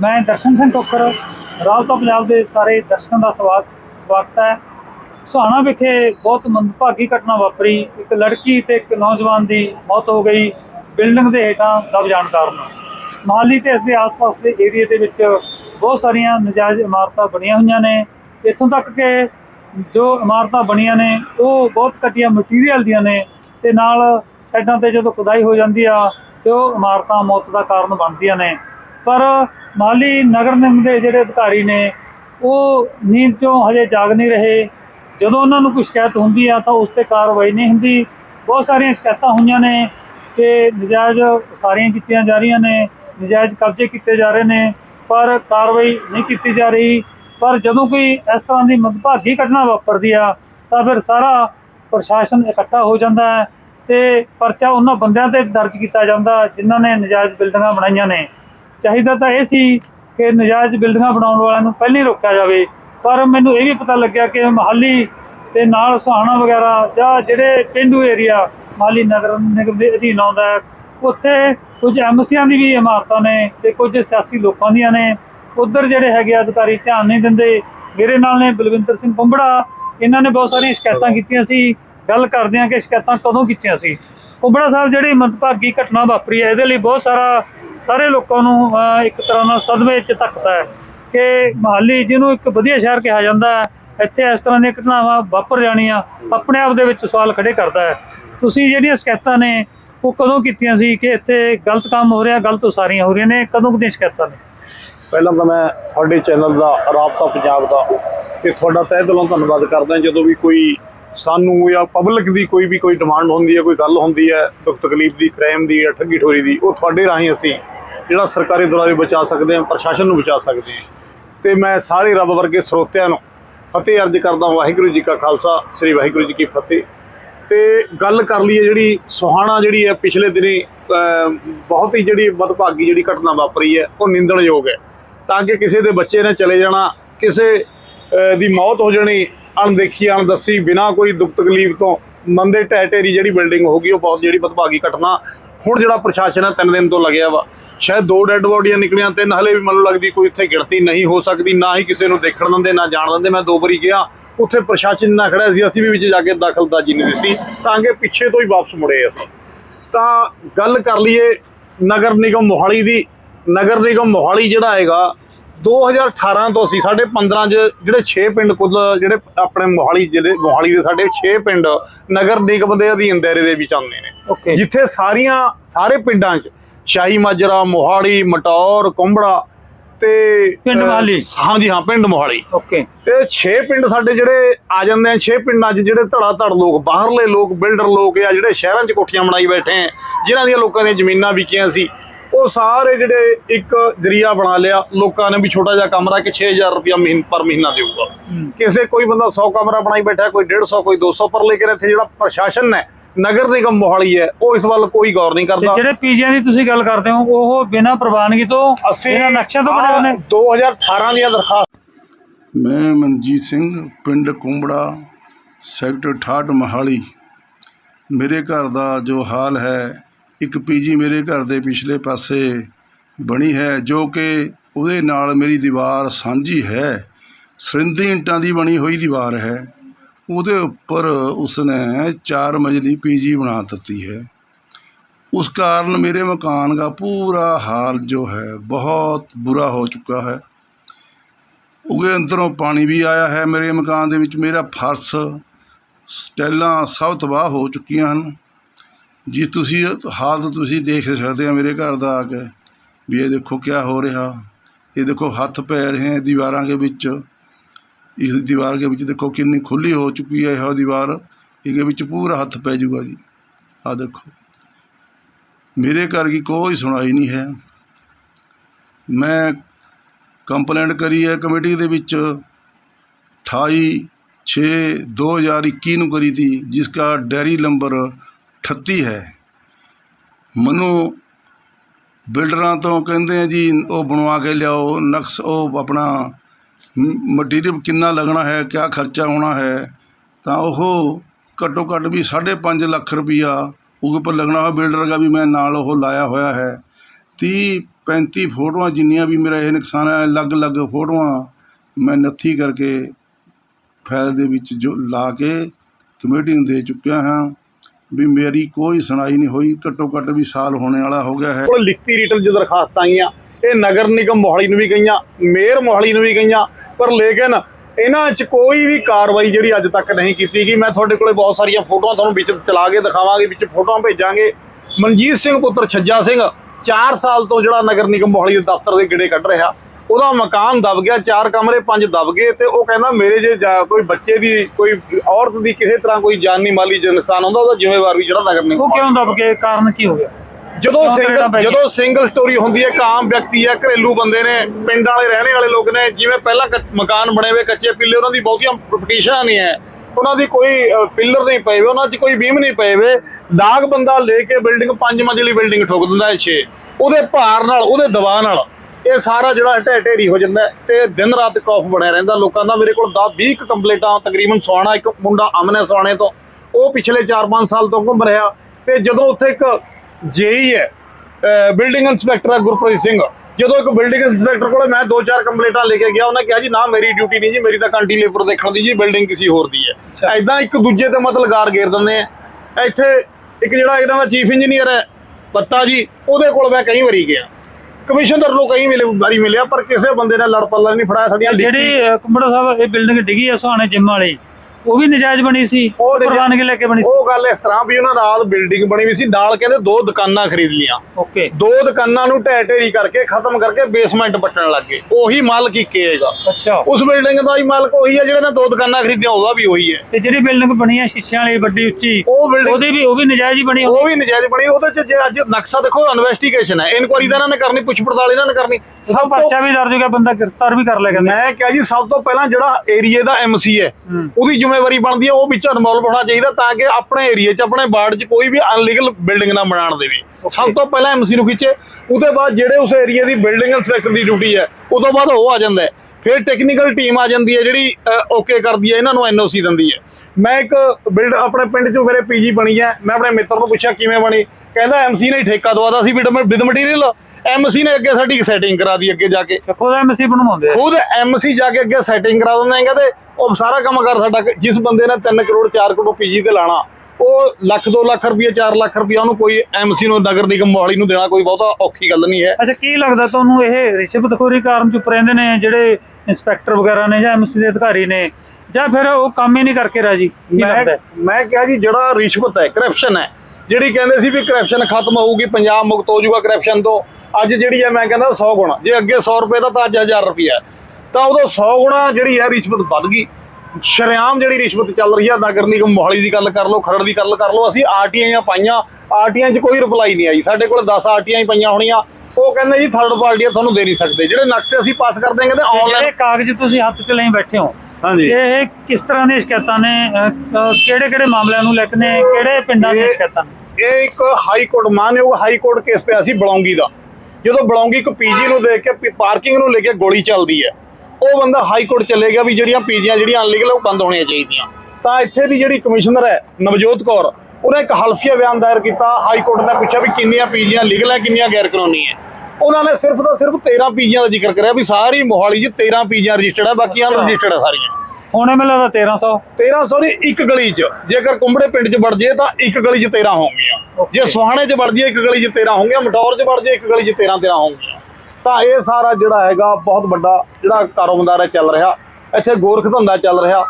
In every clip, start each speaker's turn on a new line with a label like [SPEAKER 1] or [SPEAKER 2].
[SPEAKER 1] ਮੈਂ ਦਰਸ਼ਨ ਸਿੰਘ ਕੋਕਰ ਰਾਜ ਤੋਂ ਪੰਜਾਬ ਦੇ ਸਾਰੇ ਦਰਸ਼ਕਾਂ ਦਾ ਸਵਾਗਤ ਸਵਾਗਤ ਹੈ। ਸੁਹਾਣਾ ਵਿਖੇ ਬਹੁਤ ਮੰਦਭਾਗੀ ਘਟਨਾ ਵਾਪਰੀ। ਇੱਕ ਲੜਕੀ ਤੇ ਇੱਕ ਨੌਜਵਾਨ ਦੀ ਮੌਤ ਹੋ ਗਈ ਬਿਲਡਿੰਗ ਦੇ ਹੇਠਾਂ ਦਬ ਜਾਣ ਕਾਰਨ। ਮਹਾਲੀ ਤੇ ਇਸ ਦੇ ਆਸ-ਪਾਸ ਦੇ ਏਰੀਏ ਦੇ ਵਿੱਚ ਬਹੁਤ ਸਾਰੀਆਂ ਨਜਾਇਜ਼ ਇਮਾਰਤਾਂ ਬਣੀਆਂ ਹੋਈਆਂ ਨੇ। ਇੱਥੋਂ ਤੱਕ ਕਿ ਜੋ ਇਮਾਰਤਾਂ ਬਣੀਆਂ ਨੇ, ਉਹ ਬਹੁਤ ਘਟੀਆ ਮਟੀਰੀਅਲ ਦੀਆਂ ਨੇ ਤੇ ਨਾਲ ਸਾਈਡਾਂ ਤੇ ਜਦੋਂ ਖੁਦਾਈ ਹੋ ਜਾਂਦੀ ਆ, ਤੇ ਉਹ ਇਮਾਰਤਾਂ ਮੌਤ ਦਾ ਕਾਰਨ ਬਣਦੀਆਂ ਨੇ। ਪਰ ਮਾਲੀ ਨਗਰ ਨਿਗਮ ਦੇ ਜਿਹੜੇ ਅਧਿਕਾਰੀ ਨੇ, ਉਹ ਨੀਂਦ ਤੋਂ ਹਜੇ ਜਾਗ ਨਹੀਂ ਰਹੇ। ਜਦੋਂ ਉਹਨਾਂ ਨੂੰ ਕੋਈ ਸ਼ਿਕਾਇਤ ਹੁੰਦੀ ਆ, ਤਾਂ ਉਸ ਤੇ ਕਾਰਵਾਈ ਨਹੀਂ ਹੁੰਦੀ। ਬਹੁਤ ਸਾਰੀਆਂ ਸ਼ਿਕਾਇਤਾਂ ਹੋਈਆਂ ਨੇ ਕਿ ਨਜਾਇਜ਼ ਸਾਰੀਆਂ ਕੀਤੀਆਂ ਜਾ ਰਹੀਆਂ ਨੇ, ਨਜਾਇਜ਼ ਕਬਜ਼ੇ ਕੀਤੇ ਜਾ ਰਹੇ ਨੇ, ਪਰ ਕਾਰਵਾਈ ਨਹੀਂ ਕੀਤੀ ਜਾ ਰਹੀ। ਪਰ ਜਦੋਂ ਕੋਈ ਇਸ ਤਰ੍ਹਾਂ ਦੀ ਮੰਦਭਾਗੀ ਘਟਨਾ ਵਾਪਰਦੀ ਆ, ਤਾਂ ਫਿਰ ਸਾਰਾ ਪ੍ਰਸ਼ਾਸਨ ਇਕੱਠਾ ਹੋ ਜਾਂਦਾ ਹੈ ਤੇ ਪਰਚਾ ਉਹਨਾਂ ਬੰਦਿਆਂ ਤੇ ਦਰਜ ਕੀਤਾ ਜਾਂਦਾ, ਜਿਨ੍ਹਾਂ ਨੇ ਨਜਾਇਜ਼ ਬਿਲਡਿੰਗਾਂ ਬਣਾਈਆਂ ਨੇ। ਚਾਹੀਦਾ ਤਾਂ ਇਹ ਸੀ ਕਿ ਨਜਾਇਜ਼ ਬਿਲਡਿੰਗਾਂ ਬਣਾਉਣ ਵਾਲਿਆਂ ਨੂੰ ਪਹਿਲਾਂ ਰੋਕਿਆ ਜਾਵੇ। ਪਰ ਮੈਨੂੰ ਇਹ ਵੀ ਪਤਾ ਲੱਗਿਆ ਕਿ ਮਹਾਲੀ ਤੇ ਨਾਲ ਸੁਹਾਣਾ ਵਗੈਰਾ ਜਾਂ ਜਿਹੜੇ ਪਿੰਡੂ ਏਰੀਆ ਮਹਾਲੀ ਨਗਰ ਨਿਗਮ ਦੇ ਅਧੀਨ ਆਉਂਦਾ ਹੈ ਉੱਥੇ ਕੁਝ ਐਮਸੀਆਂ ਦੀ ਵੀ ਇਮਾਰਤਾਂ ਨੇ ਤੇ ਕੁਝ ਸਿਆਸੀ ਲੋਕਾਂ ਦੀਆਂ ਨੇ। ਉਧਰ ਜਿਹੜੇ ਹੈਗੇ ਆ ਅਧਿਕਾਰੀ ਧਿਆਨ ਨਹੀਂ ਦਿੰਦੇ। ਮੇਰੇ ਨਾਲ ਨੇ ਬਲਵਿੰਦਰ ਸਿੰਘ ਕੁੰਬੜਾ ਇਹਨਾਂ ਨੇ ਬਹੁਤ ਸਾਰੀਆਂ ਸ਼ਿਕਾਇਤਾਂ ਕੀਤੀਆਂ ਸੀ। ਗੱਲ ਕਰਦੇ ਹਾਂ ਕਿ ਸ਼ਿਕਾਇਤਾਂ ਕਦੋਂ ਕੀਤੀਆਂ ਸੀ। ਕੁੰਬੜਾ ਸਾਹਿਬ ਜਿਹੜੀ ਮੰਦਭਾਗੀ ਘਟਨਾ ਵਾਪਰੀ ਹੈ ਇਹਦੇ ਲਈ ਬਹੁਤ ਸਾਰਾ ਸਾਰੇ ਲੋਕਾਂ ਨੂੰ ਇੱਕ ਤਰ੍ਹਾਂ ਨਾਲ ਸਦਮੇ 'ਚ ਧੱਕਦਾ ਹੈ ਕਿ ਮਹਾਲੀ ਜਿਹਨੂੰ ਇੱਕ ਵਧੀਆ ਸ਼ਹਿਰ ਕਿਹਾ ਜਾਂਦਾ ਹੈ, ਇੱਥੇ ਇਸ ਤਰ੍ਹਾਂ ਦੀਆਂ ਘਟਨਾਵਾਂ ਵਾਪਰ ਜਾਣੀਆਂ, ਆਪਣੇ ਆਪ ਦੇ ਵਿੱਚ ਸਵਾਲ ਖੜੇ ਕਰਦਾ ਹੈ। ਤੁਸੀਂ ਜਿਹੜੀਆਂ ਸ਼ਿਕਾਇਤਾਂ ਨੇ, ਉਹ ਕਦੋਂ ਕੀਤੀਆਂ ਸੀ ਕਿ ਇੱਥੇ ਗਲਤ ਕੰਮ ਹੋ ਰਿਹਾ, ਗਲਤ ਉਸਾਰੀਆਂ ਹੋ ਰਹੀਆਂ ਨੇ, ਕਦੋਂ ਦੀਆਂ ਸ਼ਿਕਾਇਤਾਂ ਨੇ?
[SPEAKER 2] ਪਹਿਲਾਂ ਤਾਂ ਮੈਂ ਤੁਹਾਡੇ ਚੈਨਲ ਦਾ ਰਾਬਤਾ ਪੰਜਾਬ ਦਾ ਤੇ ਤੁਹਾਡਾ ਤਹਿ ਦਿਲੋਂ ਧੰਨਵਾਦ ਕਰਦਾ ਜਦੋਂ ਵੀ ਕੋਈ ਸਾਨੂੰ ਜਾਂ ਪਬਲਿਕ ਦੀ ਕੋਈ ਵੀ ਕੋਈ ਡਿਮਾਂਡ ਹੁੰਦੀ ਹੈ, ਕੋਈ ਗੱਲ ਹੁੰਦੀ ਹੈ, ਦੁੱਖ ਤਕਲੀਫ ਦੀ ਕ੍ਰਾਈਮ ਦੀ ਜਾਂ ਠੱਗੀ ਠੋਰੀ ਦੀ, ਉਹ ਤੁਹਾਡੇ ਰਾਹੀਂ ਅਸੀਂ ਜਿਹੜਾ ਸਰਕਾਰੀ ਦੁਆਰੇ ਬਚਾ ਸਕਦੇ ਹਾਂ, ਪ੍ਰਸ਼ਾਸਨ ਨੂੰ ਬਚਾ ਸਕਦੇ ਹਾਂ। ਤੇ ਮੈਂ ਸਾਰੇ ਰੱਬ ਵਰਗੇ ਸਰੋਤਿਆਂ ਨੂੰ ਫਤਿਹ ਅਰਜ ਕਰਦਾ ਵਾਹਿਗੁਰੂ ਜੀ ਕਾ ਖਾਲਸਾ, ਸ੍ਰੀ ਵਾਹਿਗੁਰੂ ਜੀ ਕੀ ਫਤਿਹ। ਤੇ ਗੱਲ ਕਰ ਲਈਏ ਜਿਹੜੀ ਸੁਹਾਣਾ ਜਿਹੜੀ ਹੈ, ਪਿਛਲੇ ਦਿਨੀ ਬਹੁਤ ਹੀ ਜਿਹੜੀ ਬਦਭਾਗੀ ਜਿਹੜੀ ਘਟਨਾ ਵਾਪਰੀ ਹੈ, ਉਹ ਨਿੰਦਣਯੋਗ ਹੈ। ਤਾਂ ਕਿ ਕਿਸੇ ਦੇ ਬੱਚੇ ਨੇ ਚਲੇ ਜਾਣਾ, ਕਿਸੇ ਦੀ ਮੌਤ ਹੋ ਜਾਣੀ, ਅਣਦੇਖੀ, ਅਣਦੱਸੀ, ਬਿਨਾਂ ਕੋਈ ਦੁੱਖ ਤਕਲੀਫ ਤੋਂ ਮੰਦੇ ਢਹਿ ਜਿਹੜੀ ਬਿਲਡਿੰਗ ਹੋ ਗਈ, ਉਹ ਬਹੁਤ ਜਿਹੜੀ ਮਦਭਾਗੀ ਘਟਨਾ ਹੁਣ ਜਿਹੜਾ ਪ੍ਰਸ਼ਾਸਨ ਹੈ, ਤਿੰਨ ਦਿਨ ਤੋਂ ਲੱਗਿਆ ਵਾ। ਸ਼ਾਇਦ ਦੋ ਡੈੱਡ ਬੋਡੀਆਂ ਨਿਕਲੀਆਂ ਤਿੰਨ ਹਲੇ ਵੀ ਮੈਨੂੰ ਲੱਗਦੀ ਕੋਈ ਇੱਥੇ ਗਿਣਤੀ ਨਹੀਂ ਹੋ ਸਕਦੀ ਨਾ ਹੀ ਕਿਸੇ ਨੂੰ ਦੇਖਣ ਦਿੰਦੇ ਨਾ ਜਾਣ ਦਿੰਦੇ। ਮੈਂ ਦੋ ਵਾਰੀ ਗਿਆ ਉੱਥੇ ਪ੍ਰਸ਼ਾਸਨ ਨਾ ਖੜਿਆ ਸੀ ਅਸੀਂ ਵੀ ਵਿੱਚ ਜਾ ਕੇ ਦਖਲਅੰਦਾਜ਼ੀ ਨਹੀਂ ਦਿੱਤੀ ਤਾਂ ਕਿ ਪਿੱਛੇ ਤੋਂ ਹੀ ਵਾਪਸ ਮੁੜੇ ਅਸੀਂ। ਤਾਂ ਗੱਲ ਕਰ ਲਈਏ ਨਗਰ ਨਿਗਮ ਮੋਹਾਲੀ ਦੀ। ਨਗਰ ਨਿਗਮ ਮੋਹਾਲੀ ਜਿਹੜਾ ਹੈਗਾ 2018 ਤੋਂ ਅਸੀਂ ਸਾਡੇ 15 ਚ ਜਿਹੜੇ 6 ਪਿੰਡ ਕੁੱਲ ਜਿਹੜੇ ਆਪਣੇ ਮੋਹਾਲੀ ਜ਼ਿਲ੍ਹੇ ਮੋਹਾਲੀ ਦੇ ਸਾਡੇ 6 ਪਿੰਡ ਨਗਰ ਨਿਗਮ ਦੇ ਅਧੀਨ ਦਾਇਰੇ ਦੇ ਵਿੱਚ ਆਉਂਦੇ ਨੇ। ਜਿੱਥੇ ਸਾਰੀਆਂ ਸਾਰੇ ਪਿੰਡਾਂ 'ਚ ਸ਼ਾਹੀ ਮਾਜਰਾ ਮੋਹਾਲੀ ਮਟੌਰ ਕੁੰਬੜਾ ਤੇ
[SPEAKER 1] ਪਿੰਡ ਮੋਹਾਲੀ।
[SPEAKER 2] ਹਾਂਜੀ ਹਾਂ ਪਿੰਡ ਮੋਹਾਲੀ।
[SPEAKER 1] ਓਕੇ।
[SPEAKER 2] ਤੇ 6 ਪਿੰਡ ਸਾਡੇ ਜਿਹੜੇ ਆ ਜਾਂਦੇ ਆ 6 ਪਿੰਡਾਂ 'ਚ ਜਿਹੜੇ ਧੜਾ ਧੜ ਲੋਕ ਬਾਹਰਲੇ ਲੋਕ ਬਿਲਡਰ ਲੋਕ ਆ ਜਿਹੜੇ ਸ਼ਹਿਰਾਂ 'ਚ ਕੋਠੀਆਂ ਬਣਾਈ ਬੈਠੇ ਆ ਜਿਨ੍ਹਾਂ ਦੀਆਂ ਲੋਕਾਂ ਦੀਆਂ ਜ਼ਮੀਨਾਂ ਵਿਕੀਆਂ ਸੀ ਉਹ ਸਾਰੇ ਜਿਹੜੇ ਇੱਕ ਜਰੀਆ ਬਣਾ ਲਿਆ ਲੋਕਾਂ ਨੇ ਵੀ ਛੋਟਾ ਜਿਹਾ ਕਮਰਾ ਕਿ 6000 ਰੁਪਇਆ ਮਹੀਨ ਪਰ ਮਹੀਨਾ ਦੇਊਗਾ। ਕਿਸੇ ਕੋਈ ਬੰਦਾ 100 ਕਮਰਾ ਬਣਾਈ ਬੈਠਾ ਕੋਈ 150 ਕੋਈ 200 ਪਰ ਲੇਕਿਨ ਇੱਥੇ ਜਿਹੜਾ ਪ੍ਰਸ਼ਾਸਨ ਹੈ ਨਗਰ ਨਿਗਮ ਮੋਹਾਲੀ ਹੈ ਉਹ ਇਸ ਵੱਲ ਕੋਈ ਗੌਰ ਨਹੀਂ
[SPEAKER 1] ਤੇ
[SPEAKER 2] ਕਰਦਾ
[SPEAKER 1] ਜਿਹੜੇ ਪੀਜੀਆਂ ਦੀ ਤੁਸੀਂ ਗੱਲ ਕਰਦੇ ਹੋ ਉਹ ਬਿਨਾਂ ਪ੍ਰਵਾਨਗੀ ਤੋਂ
[SPEAKER 2] ਅਸੀਂ
[SPEAKER 1] ਬਿਨਾਂ ਨਕਸ਼ਾ ਤੋਂ ਬਣੇ ਹੋਏ ਨੇ
[SPEAKER 2] 2018 ਦੀਆਂ ਦਰਖਾਸਤ
[SPEAKER 3] ਮੈਂ ਮਨਜੀਤ ਸਿੰਘ ਪਿੰਡ ਕੁੰਬੜਾ ਸੈਕਟਰ 68 ਮਹਾਲੀ। ਮੇਰੇ ਘਰ ਦਾ ਜੋ ਹਾਲ ਹੈ ਇੱਕ ਪੀਜੀ ਮੇਰੇ ਘਰ ਦੇ ਪਿਛਲੇ ਪਾਸੇ ਬਣੀ ਹੈ ਜੋ ਕਿ ਉਹਦੇ ਨਾਲ ਮੇਰੀ ਦੀਵਾਰ ਸਾਂਝੀ ਹੈ। ਸਰਿੰਦੀ ਇੱਟਾਂ ਦੀ ਬਣੀ ਹੋਈ ਦੀਵਾਰ ਹੈ। ਉਹਦੇ ਉੱਪਰ ਉਸਨੇ ਚਾਰ ਮੰਜ਼ਲੀ ਪੀਜੀ ਬਣਾ ਦਿੱਤੀ ਹੈ। ਉਸ ਕਾਰਨ ਮੇਰੇ ਮਕਾਨ ਦਾ ਪੂਰਾ ਹਾਲ ਜੋ ਹੈ, ਬਹੁਤ ਬੁਰਾ ਹੋ ਚੁੱਕਾ ਹੈ। ਉਹਦੇ ਅੰਦਰੋਂ ਪਾਣੀ ਵੀ ਆਇਆ ਹੈ। ਮੇਰੇ ਮਕਾਨ ਦੇ ਵਿੱਚ ਮੇਰਾ ਫਰਸ਼, ਸਟੈਲਾਂ ਸਭ ਤਬਾਹ ਹੋ ਚੁੱਕੀਆਂ ਹਨ। ਜਿਸ ਤੁਸੀਂ, ਹਾਲਤ ਤੁਸੀਂ ਦੇਖ ਸਕਦੇ ਆ ਮੇਰੇ ਘਰ ਦਾ ਆ ਕੇ, ਵੀ ਇਹ ਦੇਖੋ ਕੀ ਹੋ ਰਿਹਾ। ਇਹ ਦੇਖੋ ਹੱਥ ਪੈ ਰਹੇ ਹੈ ਦੀਵਾਰਾਂ ਦੇ ਵਿੱਚ। ਇਸ ਦੀਵਾਰ ਦੇ ਵਿੱਚ ਦੇਖੋ ਕਿੰਨੀ ਖੁੱਲੀ ਹੋ ਚੁੱਕੀ ਹੈ, ਇਹ ਦੀਵਾਰ। ਇਹਦੇ ਵਿੱਚ ਪੂਰਾ ਹੱਥ ਪੈ ਜਾਊਗਾ ਜੀ। ਆ ਦੇਖੋ। ਮੇਰੇ ਘਰ ਦੀ ਕੋਈ ਸੁਣਾਈ ਨਹੀਂ ਹੈ। ਮੈਂ ਕੰਪਲੇਂਟ ਕਰੀ ਹੈ ਕਮੇਟੀ ਦੇ ਵਿੱਚ 28 6 2021 ਨੂੰ ਕਰੀ ਥੀ ਜਿਸਕਾ ਡੈਰੀ ਨੰਬਰ 38 ਹੈ। ਮਨੂੰ ਬਿਲਡਰਾਂ ਤੋਂ ਕਹਿੰਦੇ ਆ ਜੀ, ਉਹ ਬਣਵਾ ਕੇ ਲਿਆਓ, ਨਕਸ਼ ਉਹ ਆਪਣਾ ਮਟੀਰੀਅਲ ਕਿੰਨਾ ਲੱਗਣਾ ਹੈ, ਕਿਆ ਖਰਚਾ ਹੋਣਾ ਹੈ, ਤਾਂ ਉਹ ਘੱਟੋ ਘੱਟ ਵੀ 5.5 ਲੱਖ ਰੁਪਈਆ ਉਹਦੇ ਉੱਪਰ ਲੱਗਣਾ ਹੋਇਆ। ਬਿਲਡਰ ਦਾ ਵੀ ਮੈਂ ਨਾਲ ਉਹ ਲਾਇਆ ਹੋਇਆ ਹੈ। 30 35 ਫੋਟੋਆਂ ਜਿੰਨੀਆਂ ਵੀ ਮੇਰਾ ਇਹ ਨੁਕਸਾਨ ਹੈ ਅਲੱਗ-ਅਲੱਗ ਫੋਟੋਆਂ ਮੈਂ ਨੱਥੀ ਕਰਕੇ ਫਾਈਲ ਦੇ ਵਿੱਚ ਜੋ ਲਾ ਕੇ ਕਮੇਟੀ ਨੂੰ ਦੇ ਚੁੱਕਿਆ ਹਾਂ ਵੀ ਮੇਰੀ ਕੋਈ ਸੁਣਾਈ ਨਹੀਂ ਹੋਈ। ਘੱਟੋ ਘੱਟ ਵੀ ਸਾਲ ਹੋਣੇ ਵਾਲਾ ਹੋ ਗਿਆ ਹੈ।
[SPEAKER 2] ਲਿਖਤੀ ਰਿਟਨ ਚ ਦਰਖਾਸਤਾਂ ਆਈਆਂ। ਇਹ ਨਗਰ ਨਿਗਮ ਮੋਹਾਲੀ ਨੂੰ ਵੀ ਗਈਆਂ, ਮੇਅਰ ਮੋਹਾਲੀ ਨੂੰ ਵੀ ਗਈਆਂ ਪਰ ਲੇਕਿਨ ਇਹਨਾਂ 'ਚ ਕੋਈ ਵੀ ਕਾਰਵਾਈ ਜਿਹੜੀ ਅੱਜ ਤੱਕ ਨਹੀਂ ਕੀਤੀ ਗਈ। ਮੈਂ ਤੁਹਾਡੇ ਕੋਲੇ ਬਹੁਤ ਸਾਰੀਆਂ ਫੋਟੋਆਂ ਤੁਹਾਨੂੰ ਵਿੱਚ ਚਲਾ ਕੇ ਦਿਖਾਵਾਂਗੇ ਵਿੱਚ ਫੋਟੋਆਂ ਭੇਜਾਂਗੇ। ਮਨਜੀਤ ਸਿੰਘ ਪੁੱਤਰ ਛੱਜਾ ਸਿੰਘ 4 ਸਾਲ ਤੋਂ ਜਿਹੜਾ ਨਗਰ ਨਿਗਮ ਮੋਹਾਲੀ ਦੇ ਦਫ਼ਤਰ ਦੇ ਗੇੜੇ ਕੱਢ ਰਿਹਾ। ਉਹਦਾ ਮਕਾਨ ਦਬ ਗਿਆ ਚਾਰ ਕਮਰੇ ਪੰਜ ਦਬ ਗਏ ਤੇ ਉਹ ਕਹਿੰਦਾ ਮੇਰੇ ਜੇ ਕੋਈ ਬੱਚੇ ਦੀ ਕੋਈ ਔਰਤ ਦੀ ਕਿਸੇ ਤਰ੍ਹਾਂ ਕੋਈ ਜਾਨੀ ਮਾਲੀ ਨੁਕਸਾਨ ਹੁੰਦਾ ਉਹਦਾ ਜ਼ਿੰਮੇਵਾਰ ਵੀ ਜਿਹੜਾ ਨਗਰ ਨਿਗਮ
[SPEAKER 1] ਉਹ ਕਿਉਂ ਦਬ ਗਏ? ਕਾਰਨ ਕੀ ਹੋ ਗਿਆ?
[SPEAKER 2] ਜਦੋਂ ਸਿੰਗਲ? ਜਦੋਂ ਸਿੰਗਲ ਸਟੋਰੀ ਹੁੰਦੀ ਹੈ ਇੱਕ ਆਮ ਵਿਅਕਤੀ ਹੈ ਘਰੇਲੂ ਬੰਦੇ ਨੇ ਪਿੰਡ ਵਾਲੇ ਰਹਿਣੇ ਵਾਲੇ ਲੋਕ ਨੇ ਜਿਵੇਂ ਪਹਿਲਾਂ ਮਕਾਨ ਬਣੇ ਹੋਏ ਕੱਚੇ ਪਿੱਲੇ ਉਹਨਾਂ ਦੀ ਬਹੁਤੀਆਂ ਪਟੀਸ਼ਨਾਂ ਨਹੀਂ ਹੈ। ਉਹਨਾਂ ਦੀ ਕੋਈ ਪਿੱਲਰ ਨਹੀਂ ਪਏ ਹੋਏ ਉਹਨਾਂ 'ਚ ਕੋਈ ਬੀਮ ਨਹੀਂ ਪਏ ਹੋਏ। ਦਾਗ ਬੰਦਾ ਲੈ ਕੇ ਬਿਲਡਿੰਗ ਪੰਜ ਮੰਜ਼ਲੀ ਬਿਲਡਿੰਗ ਠੋਕ ਦਿੰਦਾ ਹੈ 6 ਉਹਦੇ ਭਾਰ ਨਾਲ ਉਹਦੇ ਦਬਾਅ ਨਾਲ ਇਹ ਸਾਰਾ ਜਿਹੜਾ ਢਹਿ ਢੇਰੀ ਹੋ ਜਾਂਦਾ ਤੇ ਦਿਨ ਰਾਤ ਕੌਫ ਬਣਿਆ ਰਹਿੰਦਾ ਲੋਕਾਂ ਦਾ। ਮੇਰੇ ਕੋਲ 10 20 ਕੁ ਕੰਪਲੇਂਟਾਂ ਤਕਰੀਬਨ ਸੋਹਾਣਾ ਇੱਕ ਮੁੰਡਾ ਅਮਨ ਹੈ ਸੋਹਾਣੇ ਤੋਂ। ਉਹ ਪਿਛਲੇ 4-5 ਸਾਲ ਤੋਂ ਘੁੰਮ ਰਿਹਾ ਤੇ ਜਦੋਂ ਉੱਥੇ ਇੱਕ ਜੇਈ ਹੈ ਬਿਲਡਿੰਗ ਇੰਸਪੈਕਟਰ ਹੈ ਗੁਰਪ੍ਰੀਤ ਸਿੰਘ। ਜਦੋਂ ਇੱਕ ਬਿਲਡਿੰਗ ਇੰਸਪੈਕਟਰ ਕੋਲੇ ਮੈਂ ਦੋ ਚਾਰ ਕੰਪਲੇਂਟਾਂ ਲੈ ਕੇ ਗਿਆ ਉਹਨੇ ਕਿਹਾ ਜੀ ਨਾ ਮੇਰੀ ਡਿਊਟੀ ਨਹੀਂ ਜੀ ਮੇਰੀ ਤਾਂ ਕੰਟੀਨੇਪਰ ਦੇਖਣ ਦੀ ਜੀ ਬਿਲਡਿੰਗ ਕਿਸੇ ਹੋਰ ਦੀ ਹੈ। ਐਦਾਂ ਇੱਕ ਦੂਜੇ ਤੇ ਮਤਲਬ ਗਾਰ ਗੇਰ ਦਿੰਦੇ ਆ। ਇੱਥੇ ਇੱਕ ਜਿਹੜਾ ਇਹਨਾਂ ਦਾ ਚੀਫ ਇੰਜੀਨੀਅਰ ਹੈ ਪੱਤਾ ਜੀ ਉਹਦੇ ਕੋਲ ਮੈਂ ਕਈ ਵਾਰੀ ਗਿਆ। ਕਮਿਸ਼ਨਰ ਨੂੰ ਕਈ ਮਿਲੇ ਵਾਰੀ ਮਿਲਿਆ ਪਰ ਕਿਸੇ ਬੰਦੇ ਨੇ ਲੜ ਪੱਲਾ ਨਹੀਂ ਫੜਾਇਆ ਸਾਡੀਆਂ
[SPEAKER 1] ਜਿਹੜੀ ਕੁੰਬੜਾ ਸਾਹਿਬ ਇਹ ਬਿਲਡਿੰਗ ਡਿੱਗੀ ਹੈ ਸੁਹਾਣੇ ਜਿੰਮ ਵਾਲੀ? ਉਹ ਵੀ ਨਜਾਇਜ਼ ਬਣੀ ਸੀ
[SPEAKER 2] ਉਹ ਨਜਾ-
[SPEAKER 1] ਪ੍ਰਵਾਨਗੀ ਲੈ ਕੇ ਬਣੀ ਸੀ।
[SPEAKER 2] ਉਹ ਗੱਲ ਇਸ ਤਰ੍ਹਾਂ ਵੀ ਉਹਨਾਂ ਨਾਲ ਬਿਲਡਿੰਗ ਬਣੀ ਹੋਈ ਸੀ ਨਾਲ ਕਹਿੰਦੇ ਦੋ ਦੁਕਾਨਾਂ ਖਰੀਦ ਲੀਆਂ
[SPEAKER 1] ਓਕੇ।
[SPEAKER 2] ਦੋ ਦੁਕਾਨਾਂ ਨੂੰ ਢਹਿ ਢੇਰੀ ਕਰਕੇ ਖਤਮ ਕਰਕੇ ਬੇਸਮੈਂਟ ਪੱਟਣ ਲੱਗੇ। ਉਹੀ ਮਾਲਕ ਹੀ ਕਹੇਗਾ
[SPEAKER 1] ਅੱਛਾ।
[SPEAKER 2] ਉਸ ਬਿਲਡਿੰਗ ਦਾ ਹੀ ਮਾਲਕ ਉਹੀ ਹੈ ਜਿਹੜੇ ਨੇ ਦੋ ਦੁਕਾਨਾਂ ਖਰੀਦੀਆਂ ਉਹਦਾ ਵੀ ਉਹੀ ਹੈ।
[SPEAKER 1] ਤੇ ਜਿਹੜੀ ਬਿਲਡਿੰਗ ਬਣੀ ਹੈ ਸ਼ੀਸ਼ਿਆਂ ਵਾਲੀ ਵੱਡੀ ਉੱਚੀ
[SPEAKER 2] ਉਹ ਬਿਲਡਿੰਗ
[SPEAKER 1] ਉਹਦੀ ਵੀ ਉਹ ਵੀ ਨਜਾਇਜ਼ ਹੀ ਬਣੀ ਹੋਈ
[SPEAKER 2] ਉਹ ਵੀ ਨਜਾਇਜ਼ ਬਣੀ ਉਹਦੇ ਚ ਜੇ ਅੱਜ ਨਕਸ਼ਾ ਦੇਖੋ ਇਨਵੈਸਟੀਗੇਸ਼ਨ ਹੈ। ਇਨਕੁਆਰੀ ਤਾਂ ਇਹਨਾਂ ਨੇ ਕਰਨੀ ਪੁੱਛ ਪੜਤਾਲ ਇਹਨਾਂ ਨੇ ਕਰਨੀ।
[SPEAKER 1] ਸਭ
[SPEAKER 2] ਸਭ ਤੋਂ
[SPEAKER 1] ਪਰਚਾ ਵੀ ਦਰਜ ਹੋ ਗਿਆ ਬੰਦਾ ਗ੍ਰਿਫਤਾਰ ਵੀ ਕਰ ਲਿਆ ਕਹਿੰਦੇ।
[SPEAKER 2] ਮੈਂ ਕਿਹਾ ਜੀ ਸਭ ਤੋਂ ਪਹਿਲਾਂ ਜਿਹੜਾ ਏਰੀਏ ਦਾ ਐਮਸੀ ਹੈ
[SPEAKER 1] ਹੂੰ।
[SPEAKER 2] ਉਹਦੀ ਜ਼ਿੰਮੇਵਾਰੀ ਬਣਦੀ ਹੈ ਉਹ ਵਿੱਚ ਇਨਵੋਲਵ ਹੋਣਾ ਚਾਹੀਦਾ ਤਾਂ ਕਿ ਆਪਣੇ ਏਰੀਏ 'ਚ ਆਪਣੇ ਵਾਰਡ 'ਚ ਕੋਈ ਵੀ ਅਨਲੀਗਲ ਬਿਲਡਿੰਗ ਨਾ ਬਣਾਉਣ ਦੇਵੇ। ਸਭ ਤੋਂ ਪਹਿਲਾਂ ਐਮਸੀ ਨੂੰ ਖਿੱਚੇ ਉਹਦੇ ਬਾਅਦ ਜਿਹੜੇ ਉਸ ਏਰੀਏ ਦੀ ਬਿਲਡਿੰਗ ਇੰਸਪੈਕਟਰ ਦੀ ਡਿਊਟੀ ਹੈ ਉਦੋਂ ਬਾਅਦ ਉਹ ਆ ਜਾਂਦਾ ਹੈ। ਫਿਰ ਟੈਕਨੀਕਲ ਟੀਮ ਆ ਜਾਂਦੀ ਹੈ ਜਿਹੜੀ ਓਕੇ ਕਰਦੀ ਹੈ ਇਹਨਾਂ ਨੂੰ ਐਨਓਸੀ ਦਿੰਦੀ ਹੈ। ਮੈਂ ਇੱਕ ਬਿਲਡ ਆਪਣੇ ਪਿੰਡ 'ਚੋਂ ਮੇਰੇ ਪੀਜੀ ਬਣੀ ਹੈ। ਮੈਂ ਆਪਣੇ ਮਿੱਤਰ ਨੂੰ ਪੁੱਛਿਆ ਕਿਵੇਂ ਬਣੀ? ਕਹਿੰਦਾ ਐਮਸੀ ਨੇ ਹੀ ਠੇਕਾ ਦਵਾਦਾ ਸੀ ਵਿਦ ਮਟੀਰੀਅਲ ਐਮਸੀ ਨੇ ਅੱਗੇ ਸਾਡੀ ਸੈਟਿੰਗ ਕਰਾ ਦੀ ਅੱਗੇ ਜਾ ਕੇ।
[SPEAKER 1] ਖੁਦ ਐਮਸੀ ਬਣਵਾਉਂਦੇ ਆ?
[SPEAKER 2] ਖੁਦ ਐਮਸੀ ਜਾ ਕੇ ਅੱਗੇ ਸੈਟਿੰਗ ਕਰਾ ਦਿੰਦੇ ਹੈਗੇ ਤੇ ਉਹ ਸਾਰਾ ਕੰਮ ਕਰ ਸਾਡਾ ਜਿਸ ਬੰਦੇ ਨੇ 3 ਕਰੋੜ 4 ਕਰੋੜ ਪੀਜੀ ਤੇ ਲਾਣਾ ਉਹ ਲੱਖ 2 ਲੱਖ ਰੁਪਏ 4 ਲੱਖ ਰੁਪਏ ਉਹਨੂੰ ਕੋਈ ਐਮਸੀ ਨੂੰ ਨਗਰ ਨਿਗਮ ਮੋਹਾਲੀ ਨੂੰ ਦੇਣਾ ਕੋਈ ਬਹੁਤਾ ਔਖੀ ਗੱਲ ਨਹੀਂ ਹੈ।
[SPEAKER 1] ਅੱਛਾ ਕੀ ਲੱਗਦਾ ਤੁਹਾਨੂੰ ਇਹ ਰਿਸ਼ਵਤਖੋਰੀ ਕਾਰਨ ਚੁੱਪ ਰਹਿੰਦੇ ਨੇ ਜਿਹੜੇ ਇੰਸਪੈਕਟਰ ਵਗੈਰਾ ਨੇ ਜਾਂ ਐਮਸੀ ਦੇ ਅਧਿਕਾਰੀ ਨੇ? ਜਾਂ ਫਿਰ ਉਹ ਕੰਮ ਹੀ ਨਹੀਂ ਕਰਕੇ ਰਾਜੀ? ਕੀ ਲੱਗਦਾ?
[SPEAKER 2] ਮੈਂ ਕਿਹਾ ਜੀ ਜਿਹੜਾ ਰਿਸ਼ਵਤ ਹੈ ਕਰਪਸ਼ਨ ਹੈ ਜਿਹੜੀ ਕਹਿੰਦੇ ਸੀ ਵੀ ਕਰਪਸ਼ਨ ਖਤਮ ਹੋਊਗੀ ਪੰਜਾਬ ਮੁਕਤ ਹੋ ਜਾਊਗਾ ਕਰਪਸ਼ਨ ਤੋਂ ਅੱਜ ਜਿਹੜੀ ਹੈ ਮੈਂ ਕਹਿੰਦਾ 100 ਗੁਣਾ ਜੇ ਅੱਗੇ 100 ਰੁਪਏ ਦਾ ਤਾਂ ਅੱਜ 1000 ਰੁਪਏ ਹੈ। ਤਾਂ ਉਦੋਂ 100 ਗੁਣਾ ਜਿਹੜੀ ਹੈ ਰਿਸ਼ਵਤ ਵੱਧ ਗਈ। ਸ਼ਰੇਆਮ ਜਿਹੜੀ ਰਿਸ਼ਵਤ ਚੱਲ ਰਹੀ ਹੈ ਨਗਰ ਨਿਗਮ ਮੋਹਾਲੀ ਦੀ ਗੱਲ ਕਰ ਲਓ ਖਰੜ ਦੀ ਗੱਲ ਕਰ ਲਓ ਅਸੀਂ ਆਰਟੀਆਈਆਂ ਪਾਈਆਂ ਆਰਟੀਆਈ 'ਚ ਕੋਈ ਰਿਪਲਾਈ ਨਹੀਂ ਆਈ। ਸਾਡੇ ਕੋਲ 10 ਆਰਟੀਆਈ ਪਈਆਂ ਹੋਣੀਆਂ। ਉਹ ਕਹਿੰਦੇ ਜੀ ਥਰਡ ਪਾਰਟੀ ਤੁਹਾਨੂੰ ਦੇ ਨਹੀਂ ਸਕਦੇ। ਜਿਹੜੇ ਨਕਸ਼ੇ ਅਸੀਂ ਪਾਸ ਕਰ ਦੇਂਗੇ ਤੇ
[SPEAKER 1] ਜਿਹੜੇ
[SPEAKER 2] ਆਨਲਾਈਨ
[SPEAKER 1] ਕਾਗਜ਼ ਤੁਸੀਂ ਹੱਥ 'ਚ ਲਈ ਬੈਠੇ ਹੋ।
[SPEAKER 2] ਹਾਂਜੀ।
[SPEAKER 1] ਇਹ ਕਿਸ ਤਰ੍ਹਾਂ ਦੀਆਂ ਸ਼ਿਕਾਇਤਾਂ ਨੇ? ਕਿਹੜੇ ਕਿਹੜੇ ਮਾਮਲਿਆਂ ਨੂੰ ਲੈ ਕੇ ਨੇ? ਕਿਹੜੇ ਪਿੰਡਾਂ ਦੀਆਂ
[SPEAKER 2] ਇਹ-
[SPEAKER 1] ਸ਼ਿਕਾਇਤਾਂ
[SPEAKER 2] ਇਹ ਇੱਕ ਹਾਈ ਕੋਰਟ ਮਾਨਯੋਗ ਹਾਈ ਕੋਰਟ ਕੇਸ ਪਿਆ ਸੀ ਬਲੌਂਗੀ ਦਾ। ਜਦੋਂ ਬਲੌਂਗੀ ਇੱਕ ਪੀਜੀ ਨੂੰ ਦੇਖ ਕੇ ਪਾਰਕਿੰਗ ਨੂੰ ਲੈ ਕੇ ਗੋਲੀ ਚੱਲਦੀ ਹੈ। ਉਹ ਬੰਦਾ ਹਾਈ ਕੋਰਟ ਚਲੇ ਗਿਆ ਵੀ ਜਿਹੜੀਆਂ ਪੀਜੀਆਂ ਜਿਹੜੀਆਂ ਅਨਲੀਗਲ ਉਹ ਬੰਦ ਹੋਣੀਆਂ ਚਾਹੀਦੀਆਂ। ਤਾਂ ਇੱਥੇ ਦੀ ਜਿਹੜੀ ਕਮਿਸ਼ਨਰ ਹੈ ਨਵਜੋਤ ਕੌਰ ਉਹਨੇ ਇੱਕ ਹਲਫੀਆ ਬਿਆਨ ਦਾਇਰ ਕੀਤਾ। ਹਾਈ ਕੋਰਟ ਨੇ ਪੁੱਛਿਆ ਵੀ ਕਿੰਨੀਆਂ ਪੀਜੀਆਂ ਲੀਗਲ ਹੈ ਕਿੰਨੀਆਂ ਗੈਰ ਕਾਨੂੰਨੀ ਹੈ ਉਹਨਾਂ ਨੇ ਸਿਰਫ ਤਾਂ ਸਿਰਫ 13 ਪੀਜੀਆਂ ਦਾ ਜ਼ਿਕਰ ਕਰਿਆ ਵੀ ਸਾਰੀ ਮੋਹਾਲੀ 'ਚ 13 ਪੀਜੀਆਂ ਰਜਿਸਟਰਡ ਹੈ ਬਾਕੀ ਅਨਰਜਿਸਟਰਡ ਹੈ ਸਾਰੀਆਂ।
[SPEAKER 1] ਹੁਣ ਮੈਨੂੰ ਲੱਗਦਾ 1300
[SPEAKER 2] 1300 ਦੀ ਇੱਕ ਗਲੀ 'ਚ। ਜੇਕਰ ਕੁੰਬੜੇ ਪਿੰਡ 'ਚ ਵੜ ਜੇ ਤਾਂ ਇੱਕ ਗਲੀ 'ਚ 13 ਹੋਣਗੀਆਂ. ਜੇ ਸੁਹਾਣੇ 'ਚ ਵੜ ਜੇ ਇੱਕ ਗਲੀ 'ਚ 13 ਹੋਣਗੀਆਂ। ਮਟੌਰ 'ਚ ਵੜ ਜੇ ਇੱਕ ਗਲੀ 'ਚ 13 13 ਹੋਣਗੀਆਂ। ਤਾਂ ਇਹ ਸਾਰਾ ਜਿਹੜਾ ਹੈਗਾ ਬਹੁਤ ਵੱਡਾ ਜਿਹੜਾ ਕਾਰੋਬਾਰ ਹੈ ਚੱਲ ਰਿਹਾ। ਇੱਥੇ ਗੋਰਖ ਧੰਦਾ ਚੱਲ ਰਿਹਾ।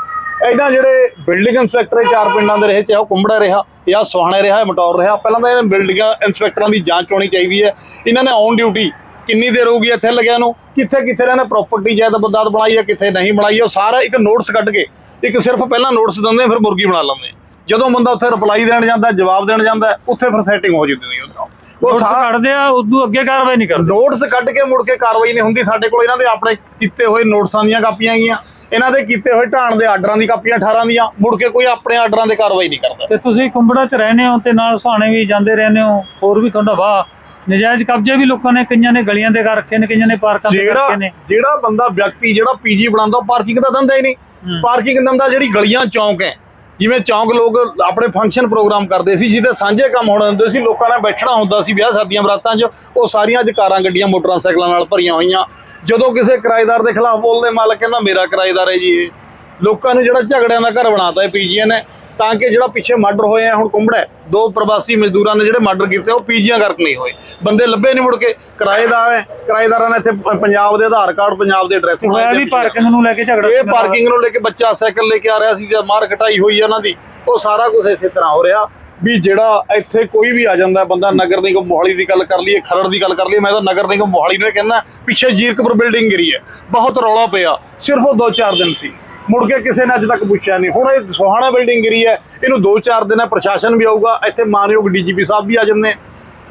[SPEAKER 2] ਇਹਨਾਂ ਜਿਹੜੇ ਬਿਲਡਿੰਗ ਇੰਸਪੈਕਟਰ ਚਾਰ ਪਿੰਡਾਂ ਦੇ ਰਹੇ, ਚਾਹੇ ਉਹ ਕੁੰਬੜਾ ਰਿਹਾ ਜਾਂ ਸੁਹਾਣੇ ਰਿਹਾ ਮਟੌਰ ਰਿਹਾ, ਪਹਿਲਾਂ ਤਾਂ ਇਹਨਾਂ ਬਿਲਡਿੰਗ ਇੰਸਪੈਕਟਰਾਂ ਦੀ ਜਾਂਚ ਹੋਣੀ ਚਾਹੀਦੀ ਹੈ। ਇਹਨਾਂ ਨੇ ਔਨ ਡਿਊਟੀ ਕਿੰਨੀ ਦੇਰ ਹੋਊਗੀ ਇੱਥੇ ਲੱਗਿਆ ਨੂੰ? ਕਿੱਥੇ ਕਿੱਥੇ ਇਹਨਾਂ ਨੇ ਪ੍ਰਾਪਰਟੀ ਜਾਇਦਾਦ ਬਣਾਈ ਹੈ, ਕਿੱਥੇ ਨਹੀਂ ਬਣਾਈ ਹੈ? ਉਹ ਸਾਰਾ ਇੱਕ ਨੋਟਿਸ ਕੱਢ ਕੇ, ਇੱਕ ਸਿਰਫ ਪਹਿਲਾਂ ਨੋਟਿਸ ਦਿੰਦੇ ਫਿਰ ਮੁਰਗੀ ਬਣਾ ਲੈਂਦੇ ਜਦੋਂ ਬੰਦਾ ਉੱਥੇ ਰਿਪਲਾਈ ਦੇਣ ਜਾਂਦਾ, ਜਵਾਬ ਦੇਣ ਜਾਂਦਾ, ਉੱਥੇ ਫਿਰ ਸੈਟਿੰਗ ਹੋ ਜਾਂਦੀ ਉਹਦੇ ਨਾਲ ਉਹ
[SPEAKER 1] ਨੋਟਿਸ ਕੱਢਦੇ ਆ ਉਦੋਂ ਅੱਗੇ ਕਾਰਵਾਈ ਨਹੀਂ ਕਰਦੇ।
[SPEAKER 2] ਨੋਟਿਸ ਕੱਢ ਕੇ ਮੁੜ ਕੇ ਕਾਰਵਾਈ ਨਹੀਂ ਹੁੰਦੀ ਸਾਡੇ ਕੋਲ। ਇਹਨਾਂ ਦੇ ਆਪਣੇ ਕੀਤੇ ਹੋਏ ਨੋਟਿਸਾਂ ਦੀਆਂ ਕਾਪੀਆਂ ਹੈਗੀਆਂ। ਇਹਨਾਂ ਦੇ ਕੀਤੇ ਹੋਏ ਢਾਣ ਦੇ ਆਰਡਰਾਂ ਦੀ ਕਾਪੀਆਂ 18 ਦੀਆਂ। ਮੁੜ ਕੇ ਕੋਈ ਆਪਣੇ ਆਰਡਰਾਂ ਦੇ ਕਾਰਵਾਈ ਨਹੀਂ ਕਰਦਾ।
[SPEAKER 1] ਤੇ ਤੁਸੀਂ ਕੁੰਬੜਾ 'ਚ ਰਹਿੰਦੇ ਹੋ ਤੇ ਨਾਲ ਸੁਹਾਣੇ ਵੀ ਜਾਂਦੇ ਰਹਿੰਦੇ ਹੋ ਹੋਰ ਵੀ ਤੁਹਾਡਾ ਵਾਹ। ਨਜਾਇਜ਼ ਕਬਜ਼ੇ ਵੀ ਲੋਕਾਂ ਨੇ ਕਈਆਂ ਨੇ ਗਲੀਆਂ ਦੇ ਕਰ ਰੱਖੇ ਨੇ ਕਈਆਂ ਨੇ ਪਾਰਕਾਂ ਦੇ
[SPEAKER 2] ਜਿਹੜਾ
[SPEAKER 1] ਰੱਖੇ ਨੇ।
[SPEAKER 2] ਜਿਹੜਾ ਬੰਦਾ ਵਿਅਕਤੀ ਜਿਹੜਾ ਪੀਜੀ ਬਣਾਉਂਦਾ ਪਾਰਕਿੰਗ ਦਾ ਦਿੰਦਾ ਹੀ ਨਹੀਂ। ਪਾਰਕਿੰਗ ਦਿੰਦਾ ਜਿਹੜੀ ਗਲੀਆਂ ਚੌਂਕ ਹੈ ਜਿਵੇਂ ਚੌਂਕ ਲੋਕ ਆਪਣੇ ਫੰਕਸ਼ਨ ਪ੍ਰੋਗਰਾਮ ਕਰਦੇ ਸੀ, ਜਿਹਦੇ ਸਾਂਝੇ ਕੰਮ ਹੋਣ ਹੁੰਦੇ ਸੀ, ਲੋਕਾਂ ਨੇ ਬੈਠਣਾ ਹੁੰਦਾ ਸੀ ਵਿਆਹ ਸ਼ਾਦੀਆਂ, ਬਰਾਤਾਂ 'ਚ, ਉਹ ਸਾਰੀਆਂ ਅੱਜ ਕਾਰਾਂ, ਗੱਡੀਆਂ ਮੋਟਰਸਾਈਕਲਾਂ ਨਾਲ ਭਰੀਆਂ ਹੋਈਆਂ। ਜਦੋਂ ਕਿਸੇ ਕਿਰਾਏਦਾਰ ਦੇ ਖਿਲਾਫ ਬੋਲਦੇ, ਮਾਲਕ ਕਹਿੰਦਾ, ਮੇਰਾ ਕਿਰਾਏਦਾਰ ਹੈ ਜੀ ਇਹ। ਲੋਕਾਂ ਨੂੰ ਜਿਹੜਾ ਝਗੜਿਆਂ ਦਾ ਘਰ ਬਣਾਤਾ ਹੈ ਪੀਜੀਆਂ ਨੇ। ਤਾਂ ਕਿ ਜਿਹੜਾ ਪਿੱਛੇ ਮਰਡਰ ਹੋਏ ਆ ਹੁਣ ਕੁੰਬੜਾ। ਦੋ ਪ੍ਰਵਾਸੀ ਮਜ਼ਦੂਰਾਂ ਨੇ ਜਿਹੜੇ ਮਰਡਰ ਕੀਤੇ ਉਹ ਪੀਜੀਆਂ ਕਰਕੇ ਨਹੀਂ ਹੋਏ ਬੰਦੇ ਲੱਭੇ ਨਹੀਂ ਮੁੜ ਕੇ ਕਿਰਾਏਦਾਰ ਹੈ ਕਿਰਾਏਦਾਰਾਂ ਨੇ ਇੱਥੇ ਪੰਜਾਬ ਦੇ ਆਧਾਰ ਕਾਰਡ ਪੰਜਾਬ ਦੇ ਐਡਰੈਸ
[SPEAKER 1] ਹੋਇਆ ਵੀ ਪਾਰਕਿੰਗ ਨੂੰ ਲੈ ਕੇ ਝਗੜਾ
[SPEAKER 2] ਇਹ। ਪਾਰਕਿੰਗ ਨੂੰ ਲੈ ਕੇ ਬੱਚਾ ਸਾਈਕਲ ਲੈ ਕੇ ਆ ਰਿਹਾ ਸੀ ਜਾਂ ਮਾਰ ਕਟਾਈ ਹੋਈ ਉਹਨਾਂ ਦੀ ਉਹ ਸਾਰਾ ਕੁਝ ਇਸੇ ਤਰ੍ਹਾਂ ਹੋ ਰਿਹਾ ਵੀ ਜਿਹੜਾ ਇੱਥੇ ਕੋਈ ਵੀ ਆ ਜਾਂਦਾ ਬੰਦਾ ਨਗਰ ਨਿਗਮ ਮੋਹਾਲੀ ਦੀ ਗੱਲ ਕਰ ਲਈਏ ਖਰੜ ਦੀ ਗੱਲ ਕਰ ਲਈਏ ਮੈਂ ਤਾਂ ਨਗਰ ਨਿਗਮ ਮੋਹਾਲੀ ਨੂੰ ਇਹ ਕਹਿੰਦਾ ਪਿੱਛੇ ਜੀਰਕਪੁਰ ਬਿਲਡਿੰਗ ਗਿਰੀ ਹੈ ਬਹੁਤ ਰੌਲਾ ਪਿਆ ਸਿਰਫ ਉਹ 2-4 ਦਿਨ ਸੀ ਮੁੜ ਕੇ ਕਿਸੇ ਨੇ ਅੱਜ ਤੱਕ ਪੁੱਛਿਆ ਨਹੀਂ। ਹੁਣ ਇਹ ਸੋਹਾਣਾ ਬਿਲਡਿੰਗ ਗਿਰੀ ਹੈ, ਇਹਨੂੰ 2-4 ਦਿਨ ਹੈ, ਪ੍ਰਸ਼ਾਸਨ ਵੀ ਆਊਗਾ, ਇੱਥੇ ਮਾਨਯੋਗ ਡੀਜੀਪੀ ਸਾਹਿਬ ਵੀ ਆ ਜਾਂਦੇ ਨੇ,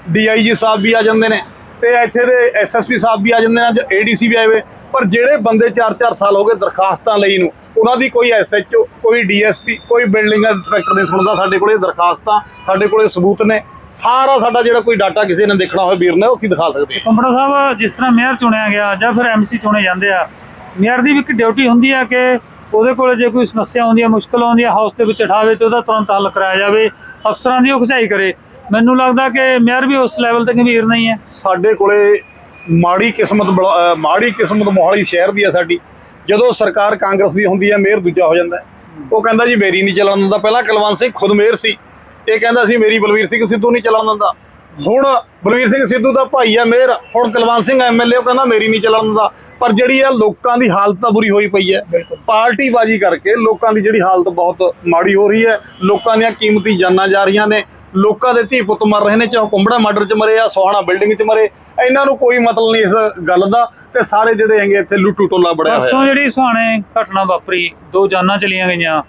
[SPEAKER 2] ਡੀਆਈਜੀ ਸਾਹਿਬ ਵੀ ਆ ਜਾਂਦੇ ਨੇ, ਤੇ ਇੱਥੇ ਦੇ ਐਸਐਸਪੀ ਸਾਹਿਬ ਵੀ ਆ ਜਾਂਦੇ ਨੇ, ਅੱਜ ਏਡੀਸੀ ਵੀ ਆਏ ਹੋਏ। ਪਰ ਜਿਹੜੇ ਬੰਦੇ 4-4 ਸਾਲ ਹੋ ਗਏ ਦਰਖਾਸਤਾਂ ਲਈ ਨੂੰ, ਉਹਨਾਂ ਦੀ ਕੋਈ ਐਸਐਚਓ, ਕੋਈ ਡੀਐਸਪੀ, ਕੋਈ ਬਿਲਡਿੰਗ ਇੰਸਪੈਕਟਰ ਨਹੀਂ ਸੁਣਦਾ ਸਾਡੇ ਕੋਲੇ, ਦਰਖਾਸਤਾਂ ਸਾਡੇ ਕੋਲੇ ਸਬੂਤ ਨੇ। ਸਾਰਾ ਸਾਡਾ ਜਿਹੜਾ ਕੋਈ ਡਾਟਾ ਕਿਸੇ ਨੇ ਦੇਖਣਾ ਹੋਵੇ, ਵੀਰ ਨੇ, ਉਹ ਕੀ ਦਿਖਾ ਸਕਦੇ
[SPEAKER 1] ਕੰਪੜਾ ਸਾਹਿਬ, ਜਿਸ ਤਰ੍ਹਾਂ ਮੇਅਰ ਚੁਣਿਆ ਗਿਆ ਜਾਂ ਫਿਰ ਐਮਸੀ ਚੁਣੇ ਜਾਂਦੇ ਆ, ਮੇਅਰ ਦੀ ਵੀ ਇੱਕ ਡਿਊਟੀ ਹੁੰਦੀ ਆ ਕਿ ਉਹਦੇ ਕੋਲ ਜੇ ਕੋਈ ਸਮੱਸਿਆ ਆਉਂਦੀ ਹੈ, ਮੁਸ਼ਕਲ ਆਉਂਦੀ ਹੈ ਹਾਊਸ ਦੇ ਵਿੱਚ ਉਠਾਵੇ ਤੇ ਉਹਦਾ ਤੁਰੰਤ ਹੱਲ ਕਰਾਇਆ ਜਾਵੇ, ਅਫਸਰਾਂ ਦੀ ਉਹ ਖਿਚਾਈ ਕਰੇ। ਮੈਨੂੰ ਲੱਗਦਾ ਕਿ ਮੇਅਰ ਵੀ ਉਸ ਲੈਵਲ ਤੇ ਗੰਭੀਰ ਨਹੀਂ ਹੈ।
[SPEAKER 2] ਸਾਡੇ ਕੋਲੇ ਮਾੜੀ ਕਿਸਮਤ ਬੜਾ- ਮਾੜੀ ਕਿਸਮਤ ਮੋਹਾਲੀ ਸ਼ਹਿਰ ਦੀ ਆ ਸਾਡੀ। ਜਦੋਂ ਸਰਕਾਰ ਕਾਂਗਰਸ ਦੀ ਹੁੰਦੀ ਹੈ, ਮੇਅਰ ਦੂਜਾ ਹੋ ਜਾਂਦਾ ਉਹ ਕਹਿੰਦਾ ਜੀ, ਮੇਰੀ ਨਹੀਂ ਚੱਲਣ ਦਿੰਦਾ। ਪਹਿਲਾਂ ਕੁਲਵੰਤ ਸਿੰਘ ਖੁਦ ਮੇਅਰ ਸੀ। ਇਹ ਕਹਿੰਦਾ ਸੀ, ਮੇਰੀ ਬਲਵੀਰ ਸਿੰਘ ਸਿੱਧੂ ਨਹੀਂ ਚੱਲਣ ਦਿੰਦਾ। ਹੁਣ ਬਲਵੀਰ ਸਿੰਘ ਸਿੱਧੂ ਦਾ ਭਾਈ ਹੈ ਮੇਅਰ ਹੁਣ ਕੁਲਵੰਤ ਸਿੰਘ ਐਮਐਲਏ ਉਹ ਕਹਿੰਦਾ ਮੇਰੀ ਨਹੀਂ ਚੱਲਣ ਦਿੰਦਾ। ਪਰ ਜਿਹੜੀ ਆ ਲੋਕਾਂ ਦੀ ਹਾਲਤ ਤਾਂ ਬੁਰੀ ਹੋਈ ਪਈ ਹੈ। ਪਾਰਟੀ ਬਾਜੀ ਕਰਕੇ ਲੋਕਾਂ ਦੀ ਜਿਹੜੀ ਹਾਲਤ ਬਹੁਤ ਮਾੜੀ ਹੋ ਰਹੀ ਹੈ। ਲੋਕਾਂ ਦੀਆਂ ਕੀਮਤੀ ਜਾਨਾਂ ਜਾ ਰਹੀਆਂ ਨੇ। ਲੋਕਾਂ ਦੇ ਧੀ ਪੁੱਤ ਮਰ ਰਹੇ ਨੇ ਚਾਹੇ ਕੁੰਬੜਾ ਮਰਡਰ 'ਚ ਮਰੇ ਆ ਸੋਹਾਣਾ ਬਿਲਡਿੰਗ 'ਚ ਮਰੇ। ਇਹਨਾਂ ਨੂੰ ਕੋਈ ਮਤਲਬ ਨਹੀਂ ਇਸ ਗੱਲ ਦਾ। ਤੇ ਸਾਰੇ ਜਿਹੜੇ ਹੈਗੇ ਇੱਥੇ ਲੁੱਟੂ ਟੋਲਾ ਬੜਿਆ ਹੋਇਆ।
[SPEAKER 1] ਪਰਸੋਂ ਜਿਹੜੀ ਸੁਹਾਣੇ ਘਟਨਾ ਵਾਪਰੀ ਦੋ ਜਾਨਾਂ ਚਲੀਆਂ ਗਈਆਂ।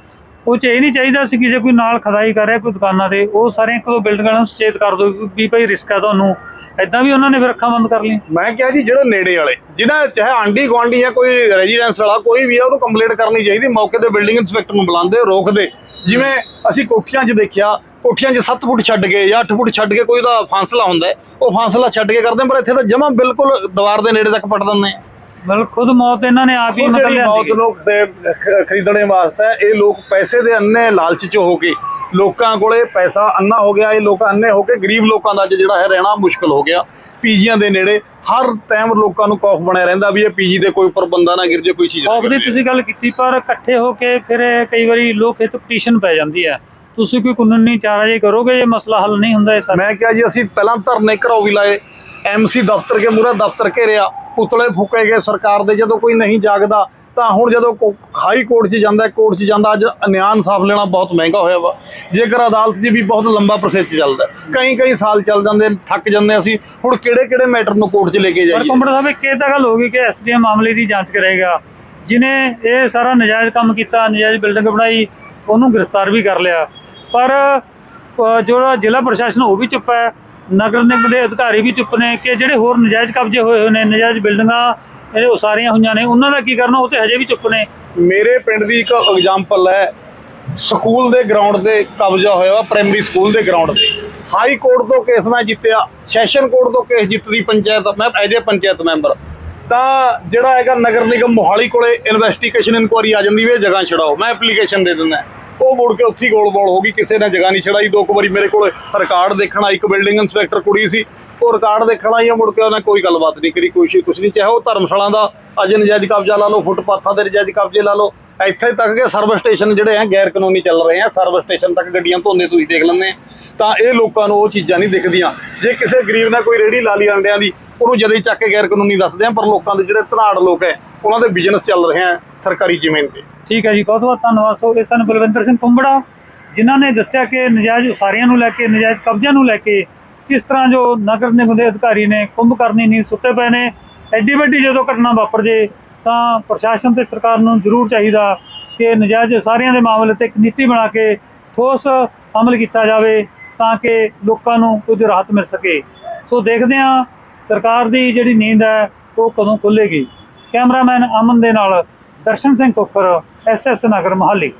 [SPEAKER 1] ਉਹ ਚ ਇਹ ਨਹੀਂ ਚਾਹੀਦਾ ਸੀ ਕਿ ਜੇ ਕੋਈ ਨਾਲ ਖਦਾਈ ਕਰ ਰਿਹਾ ਕੋਈ ਦੁਕਾਨਾਂ ਤੇ, ਉਹ ਸਾਰੇ ਇੱਕ ਦੋ ਬਿਲਡਿੰਗਾਂ ਨੂੰ ਸੁਚੇਤ ਕਰ ਦਿਓ ਵੀ ਭਾਈ ਰਿਸਕ ਹੈ ਤੁਹਾਨੂੰ। ਐਦਾਂ ਵੀ ਉਹਨਾਂ ਨੇ ਫਿਰ ਅੱਖਾਂ ਬੰਦ ਕਰ ਲਈਆਂ।
[SPEAKER 2] ਮੈਂ ਕਿਹਾ ਜੀ, ਜਿਹੜੇ ਨੇੜੇ ਵਾਲੇ ਜਿਹੜਾ ਚਾਹੇ ਆਂਡੀ ਗੁਆਂਢੀ ਹੈ ਕੋਈ ਰੈਜ਼ੀਡੈਂਸ ਵਾਲਾ, ਕੋਈ ਵੀ ਆ, ਉਹਨੂੰ ਕੰਪਲੇਂਟ ਕਰਨੀ ਚਾਹੀਦੀ। ਮੌਕੇ ਤੇ ਬਿਲਡਿੰਗ ਇੰਸਪੈਕਟਰ ਨੂੰ ਬੁਲਾਉਂਦੇ, ਰੋਕਦੇ। ਜਿਵੇਂ ਅਸੀਂ ਕੋਠੀਆਂ 'ਚ ਦੇਖਿਆ, ਕੋਠੀਆਂ 'ਚ 7 ਫੁੱਟ ਛੱਡ ਕੇ ਜਾਂ 8 ਫੁੱਟ ਛੱਡ ਕੇ ਕੋਈ ਦਾ ਫਾਸਲਾ ਹੁੰਦਾ ਉਹ ਫਾਸਲਾ ਛੱਡ ਕੇ ਕਰਦੇ ਪਰ ਇੱਥੇ ਤਾਂ ਜਮਾ ਬਿਲਕੁਲ ਦੀਵਾਰ ਦੇ ਨੇੜੇ ਤੱਕ ਪੱਟ ਦਿੰਦੇ ਆ
[SPEAKER 1] ਮਤਲਬ ਖੁਦ ਮੌਤ ਇਹਨਾਂ ਨੇ ਆਪ ਹੀ ਮਤਲਬ
[SPEAKER 2] ਜਿਹੜੀ
[SPEAKER 1] ਲਿਆਂਦੀ
[SPEAKER 2] ਬਹੁਤ ਲੋਕ ਦੇ ਖ- ਖਰੀਦਣੇ ਵਾਸਤੇ ਇਹ ਲੋਕ ਪੈਸੇ ਦੇ ਅੰਨੇ ਲਾਲਚ 'ਚ ਹੋ ਕੇ ਲੋਕਾਂ ਕੋਲੇ ਪੈਸਾ ਅੰਨਾ ਹੋ ਗਿਆ ਇਹ ਲੋਕ ਅੰਨੇ ਹੋ ਕੇ ਗਰੀਬ ਲੋਕਾਂ ਦਾ ਅੱਜ ਜਿਹੜਾ ਹੈ ਰਹਿਣਾ ਮੁਸ਼ਕਲ ਹੋ ਗਿਆ। ਪੀਜੀਆਂ ਦੇ ਨੇੜੇ ਹਰ ਟਾਈਮ ਲੋਕਾਂ ਨੂੰ ਖੌਫ ਬਣਿਆ ਰਹਿੰਦਾ ਵੀ ਇਹ ਪੀਜੀ ਦੇ ਕੋਈ ਉੱਪਰ ਬੰਦਾ ਨਾ ਗਿਰ ਜੇ ਕੋਈ ਚੀਜ਼ ਨਾ
[SPEAKER 1] ਖੌਫ ਦੀ
[SPEAKER 2] ਗਿਰ ਜੇ।
[SPEAKER 1] ਤੁਸੀਂ ਗੱਲ ਕੀਤੀ ਪਰ ਇਕੱਠੇ ਹੋ ਕੇ ਫਿਰ ਇਹ ਕਈ ਵਾਰੀ ਲੋਕ ਇਹ ਤੋਂ ਪਟੀਸ਼ਨ ਪੈ ਜਾਂਦੀ ਹੈ। ਤੁਸੀਂ ਕੋਈ ਕਾਨੂੰਨੀ ਚਾਰਾਜਈ ਕਰੋਗੇ ਇਹ ਮਸਲਾ ਹੱਲ ਨਹੀਂ ਹੁੰਦਾ ਇਹ ਸਾਰਾ।
[SPEAKER 2] ਮੈਂ ਕਿਹਾ ਜੀ ਅਸੀਂ ਪਹਿਲਾਂ ਧਰਨੇ ਘਰੋਂ ਵੀ ਲਾਏ। ਐਮਸੀ ਦਫ਼ਤਰ ਕੇ ਮੂਹਰੇ ਦਫ਼ਤਰ ਘੇਰਿਆ ਪੁਤਲੇ ਫੂਕੇ ਗਏ ਸਰਕਾਰ ਦੇ। ਜਦੋਂ ਕੋਈ ਨਹੀਂ ਜਾਗਦਾ ਤਾਂ ਹੁਣ ਜਦੋਂ ਹਾਈ ਕੋਰਟ 'ਚ ਜਾਂਦਾ ਕੋਰਟ 'ਚ ਜਾਂਦਾ ਅੱਜ ਨਿਆਂ ਇਨਸਾਫ ਲੈਣਾ ਬਹੁਤ ਮਹਿੰਗਾ ਹੋਇਆ ਵਾ। ਜੇਕਰ ਅਦਾਲਤ 'ਚ ਵੀ ਬਹੁਤ ਲੰਬਾ ਪ੍ਰੋਸੈਸ ਚੱਲਦਾ ਕਈ ਕਈ ਸਾਲ ਚੱਲ ਜਾਂਦੇ ਥੱਕ ਜਾਂਦੇ ਅਸੀਂ। ਹੁਣ ਕਿਹੜੇ ਕਿਹੜੇ ਮੈਟਰ ਨੂੰ ਕੋਰਟ 'ਚ ਲੈ ਕੇ
[SPEAKER 1] ਪਰ
[SPEAKER 2] ਜਾਈਏ?
[SPEAKER 1] ਕੰਪੜਾ ਸਾਹਿਬ ਇੱਕ ਇਹ ਤਾਂ ਗੱਲ ਹੋ ਗਈ ਕਿ ਐਸਡੀਐਮ ਮਾਮਲੇ ਦੀ ਜਾਂਚ ਕਰੇਗਾ। ਜਿਨੇ ਇਹ ਸਾਰਾ ਨਜਾਇਜ਼ ਕੰਮ ਕੀਤਾ ਨਜਾਇਜ਼ ਬਿਲਡਿੰਗ ਬਣਾਈ ਉਹਨੂੰ ਗ੍ਰਿਫਤਾਰ ਵੀ ਕਰ ਲਿਆ। ਪਰ ਜਿਹੜਾ ਜ਼ਿਲ੍ਹਾ ਪ੍ਰਸ਼ਾਸਨ ਉਹ ਵੀ ਚੁੱਪ ਹੈ। ਨਗਰ ਨਿਗਮ ਦੇ ਅਧਿਕਾਰੀ ਵੀ ਚੁੱਪ ਨੇ ਕਿ ਜਿਹੜੇ ਹੋਰ ਨਜਾਇਜ਼ ਕਬਜ਼ੇ ਹੋਏ ਹੋਏ ਨੇ, ਨਜਾਇਜ਼ ਬਿਲਡਿੰਗਾਂ, ਇਹ ਉਸਾਰੀਆਂ ਹੋਈਆਂ ਨੇ, ਉਹਨਾਂ ਦਾ ਕੀ ਕਰਨਾ, ਉਹ ਤੇ ਹਜੇ ਵੀ ਚੁੱਪ ਨੇ।
[SPEAKER 2] ਮੇਰੇ ਪਿੰਡ ਦੀ ਇੱਕ ਐਗਜ਼ਾਮਪਲ ਹੈ, ਸਕੂਲ ਦੇ ਗਰਾਊਂਡ ਤੇ ਕਬਜ਼ਾ ਹੋਇਆ ਵਾ ਪ੍ਰਾਇਮਰੀ ਸਕੂਲ ਦੇ ਗਰਾਊਂਡ ਤੇ। ਹਾਈ ਕੋਰਟ ਤੋਂ ਕੇਸ ਮੈਂ ਜਿੱਤਿਆ ਸੈਸ਼ਨ ਕੋਰਟ ਤੋਂ ਕੇਸ ਜਿੱਤਦੀ ਪੰਚਾਇਤ, ਮੈਂ ਐਜ ਏ ਪੰਚਾਇਤ ਮੈਂਬਰ ਤਾਂ ਜਿਹੜਾ ਹੈਗਾ ਨਗਰ ਨਿਗਮ ਮੋਹਾਲੀ ਕੋਲੇ ਇਨਵੈਸਟੀਗੇਸ਼ਨ ਇਨਕੁਆਰੀ ਆ ਜਾਂਦੀ ਵੀ ਇਹ ਜਗ੍ਹਾ ਛਡਾਓ, ਮੈਂ ਐਪਲੀਕੇਸ਼ਨ ਦੇ ਦਿੰਦਾ। ਉਹ ਮੁੜ ਕੇ ਉੱਥੇ ਹੀ ਗੋਲ ਹੋ ਗਈ। ਕਿਸੇ ਨੇ ਜਗ੍ਹਾ ਨਹੀਂ ਛਡਾਈ। ਦੋ ਕੁ ਵਾਰੀ ਮੇਰੇ ਕੋਲ ਰਿਕਾਰਡ ਦੇਖਣਾ ਇੱਕ ਬਿਲਡਿੰਗ ਇੰਸਪੈਕਟਰ ਕੁੜੀ ਸੀ। ਉਹ ਰਿਕਾਰਡ ਦੇਖਣ ਆਈ ਆ, ਮੁੜ ਕੇ ਉਹਨੇ ਕੋਈ ਗੱਲਬਾਤ ਨਹੀਂ ਕਰੀ, ਕੋਈ ਕੁਛ ਨਹੀਂ। ਚਾਹੇ ਉਹ ਧਰਮਸ਼ਾਲਾ ਦਾ ਅੱਜ ਨਜਾਇਜ਼ ਕਬਜ਼ਾ ਲਾ ਲਓ, ਫੁੱਟਪਾਥਾਂ ਦੇ ਨਜਾਇਜ਼ ਕਬਜ਼ੇ ਲਾ ਲਓ। ਇੱਥੇ ਤੱਕ ਕਿ ਸਰਵਿਸ ਸਟੇਸ਼ਨ ਜਿਹੜੇ ਆ ਗੈਰ ਕਾਨੂੰਨੀ ਚੱਲ ਰਹੇ ਆ। ਸਰਵਿਸ ਸਟੇਸ਼ਨ ਤੱਕ ਗੱਡੀਆਂ ਧੋਨੇ ਤੁਸੀਂ ਦੇਖ ਲੈਂਦੇ ਤਾਂ ਇਹ ਲੋਕਾਂ ਨੂੰ ਉਹ ਚੀਜ਼ਾਂ ਨਹੀਂ ਦਿਖਦੀਆਂ। ਜੇ ਕਿਸੇ ਗਰੀਬ ਨੇ ਕੋਈ ਰੇੜੀ ਲਾ ਲਈ ਅੰਡਿਆਂ ਦੀ, ਉਹਨੂੰ ਜਦੇ ਚੱਕ ਕੇ ਗੈਰ ਕਾਨੂੰਨੀ ਦੱਸਦੇ ਆ, ਪਰ ਲੋਕਾਂ ਦੇ ਜਿਹੜੇ ਧਨਾੜ ਲੋਕ ਹੈ ਉਹਨਾਂ ਦੇ ਬਿਜ਼ਨਸ ਚੱਲ ਰਹੇ ਆ ਸਰਕਾਰੀ ਜ਼ਮੀਨ ਤੇ।
[SPEAKER 1] ਠੀਕ ਹੈ ਜੀ, ਬਹੁਤ ਬਹੁਤ ਧੰਨਵਾਦ। ਸੋ ਇਹ ਸਨ ਬਲਵਿੰਦਰ ਸਿੰਘ ਕੁੰਬੜਾ ਜਿਨ੍ਹਾਂ ਨੇ ਦੱਸਿਆ ਕਿ ਨਜਾਇਜ਼ ਉਸਾਰੀਆਂ ਨੂੰ ਲੈ ਕੇ, ਨਜਾਇਜ਼ ਕਬਜ਼ਿਆਂ ਨੂੰ ਲੈ ਕੇ ਕਿਸ ਤਰ੍ਹਾਂ ਜੋ ਨਗਰ ਨਿਗਮ ਦੇ ਅਧਿਕਾਰੀ ਨੇ ਕੁੰਭ ਕਰਨੀ ਨਹੀਂ ਸੁੱਤੇ ਪਏ ਨੇ, ਐਡੀ ਵੱਡੀ ਜਦੋਂ ਘਟਨਾ ਵਾਪਰ ਜੇ, ਤਾਂ ਪ੍ਰਸ਼ਾਸਨ ਤੇ ਸਰਕਾਰ ਨੂੰ ਜ਼ਰੂਰ ਚਾਹੀਦਾ ਕਿ ਨਜਾਇਜ਼ ਉਸਾਰੀਆਂ ਦੇ ਮਾਮਲੇ ਤੇ ਇੱਕ ਨੀਤੀ ਬਣਾ ਕੇ ਠੋਸ ਅਮਲ ਕੀਤਾ ਜਾਵੇ, ਤਾਂ ਕਿ ਲੋਕਾਂ ਨੂੰ ਕੁਝ ਰਾਹਤ ਮਿਲ ਸਕੇ। ਸੋ ਦੇਖਦੇ ਹਾਂ ਸਰਕਾਰ ਦੀ ਜਿਹੜੀ ਨੀਂਦ ਹੈ, ਉਹ ਕਦੋਂ ਖੁੱਲੇਗੀ। ਕੈਮਰਾਮੈਨ ਅਮਨ ਦੇ ਨਾਲ ਦਰਸ਼ਨ ਸਿੰਘ ਕੋਕਰ ਐਸਐਸ ਨਗਰ ਮੋਹਾਲੀ।